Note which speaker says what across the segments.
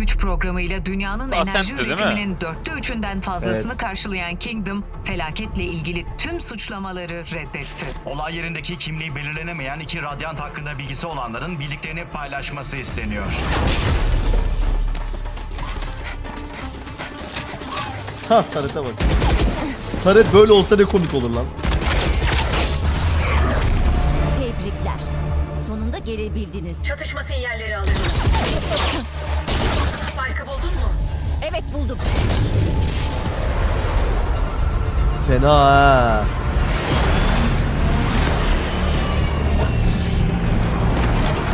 Speaker 1: güç programıyla dünyanın enerji
Speaker 2: değil mi?
Speaker 1: üretiminin dörtte üçünden fazlasını
Speaker 3: Evet.
Speaker 1: karşılayan Kingdom, felaketle ilgili tüm suçlamaları reddetti.
Speaker 4: Olay yerindeki kimliği belirlenemeyen iki radyant hakkında bilgisi olanların bildiklerini paylaşması isteniyor.
Speaker 3: Ha Taret'e bak. Taret böyle olsa ne komik olur lan.
Speaker 5: Tebrikler. Sonunda gelebildiniz.
Speaker 1: Çatışma sinyalleri alıyorum.
Speaker 3: Fena ha.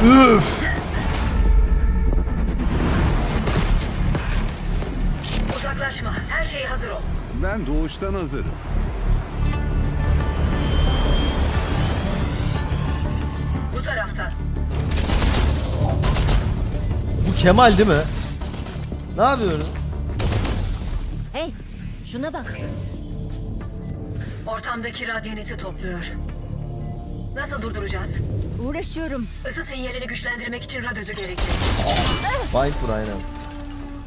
Speaker 3: Üf.
Speaker 1: Uzaklaşma. Her şey hazır ol.
Speaker 6: Ben doğuştan hazırım.
Speaker 1: Bu taraftan.
Speaker 3: Bu Kemal değil mi? Ne yapıyorum?
Speaker 5: Hey şuna bak.
Speaker 1: Ortamdaki radyaneti topluyor. Nasıl durduracağız?
Speaker 5: Uğraşıyorum.
Speaker 1: Isı sinyalini güçlendirmek için radyözü gerekli.
Speaker 3: Vur aynen.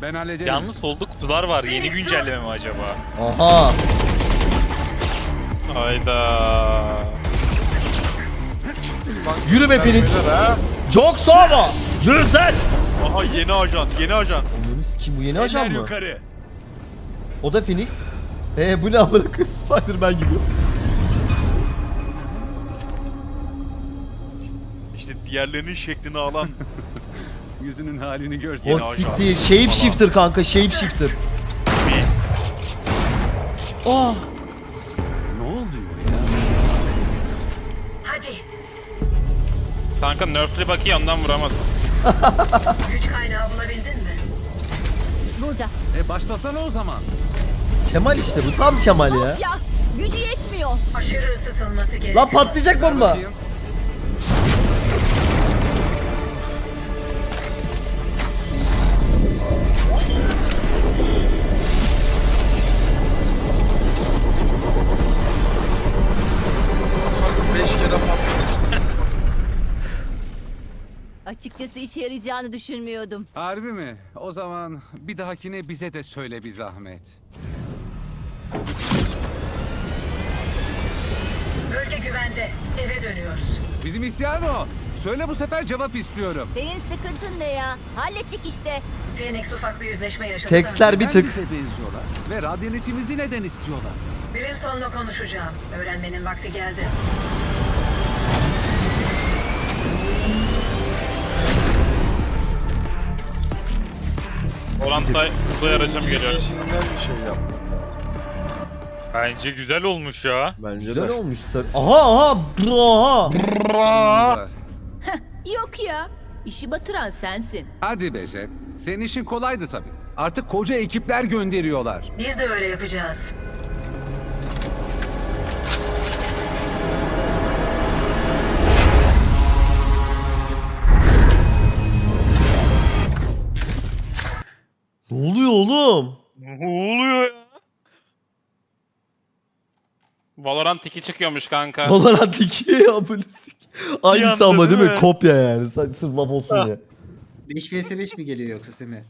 Speaker 6: Ben hallederim.
Speaker 2: Yalnız solda kutular var. Yeni güncelleme mi acaba?
Speaker 3: Aha.
Speaker 2: Hayda.
Speaker 3: Yürü be Phoenix. Çok sonra. Güzel.
Speaker 2: Aha yeni ajan, yeni ajan.
Speaker 3: Onları kim bu yeni ajan mı?
Speaker 6: yukarı.
Speaker 3: O da Phoenix. Ee bu ne amına koyayım Spider-Man gibi.
Speaker 2: İşte diğerlerinin şeklini alan
Speaker 6: Yüzünün halini görsen.
Speaker 3: O siktir. Shapeshifter kanka shapeshifter.
Speaker 2: bir
Speaker 3: Oh.
Speaker 6: Ne oluyor ya?
Speaker 1: Hadi.
Speaker 2: Kanka nerfli bakıyor ondan vuramadım.
Speaker 1: Güç kaynağı bulabildin mi?
Speaker 5: Burada.
Speaker 6: E başlasana o zaman.
Speaker 3: Kemal işte bu tam Kemal ya.
Speaker 5: Ya gücü yetmiyor.
Speaker 1: Aşırı ısıtılması gerekiyor.
Speaker 3: Lan patlayacak bomba.
Speaker 5: Açıkçası işe yarayacağını düşünmüyordum.
Speaker 6: Harbi mi? O zaman bir dahakine bize de söyle bir zahmet.
Speaker 1: Bölge güvende. Eve dönüyoruz.
Speaker 6: Bizim ihtiyar mı o? Söyle bu sefer cevap istiyorum.
Speaker 5: Senin sıkıntın ne ya? Hallettik işte.
Speaker 1: Phoenix ufak bir yüzleşme yaşadı.
Speaker 3: Tekstler bir
Speaker 6: Neden
Speaker 3: tık.
Speaker 6: bize benziyorlar? Ve radyanetimizi neden istiyorlar?
Speaker 1: Brimstone'la konuşacağım. Öğrenmenin vakti geldi.
Speaker 2: Orhan Tay uzay aracım geliyor. Bence güzel olmuş ya.
Speaker 3: Güzel olmuş. Sar- Aha aha. Aha.
Speaker 6: Bunlar.
Speaker 7: Yok ya. İşi batıran sensin.
Speaker 6: Hadi be Jet. Senin işin kolaydı tabii. Artık koca ekipler gönderiyorlar.
Speaker 1: Biz de öyle yapacağız.
Speaker 3: Ne oluyor oğlum?
Speaker 2: Ne oluyor ya? Valorant 2 çıkıyormuş kanka.
Speaker 3: Valorant 2 abonistik. Aynısı ama değil mi?
Speaker 2: mi?
Speaker 3: Kopya yani. Sırf sırf laf olsun diye.
Speaker 8: 5 vs 5 mi geliyor yoksa Semih?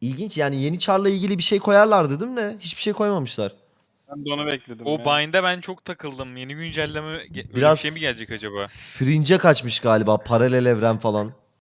Speaker 3: İlginç yani yeni Char'la ilgili bir şey koyarlardı değil mi? Hiçbir şey koymamışlar.
Speaker 2: Ben de onu bekledim. O Bind'e ben çok takıldım. Yeni güncelleme
Speaker 3: Biraz-
Speaker 2: bir şey mi gelecek acaba?
Speaker 3: Fringe'e kaçmış galiba. Paralel evren falan.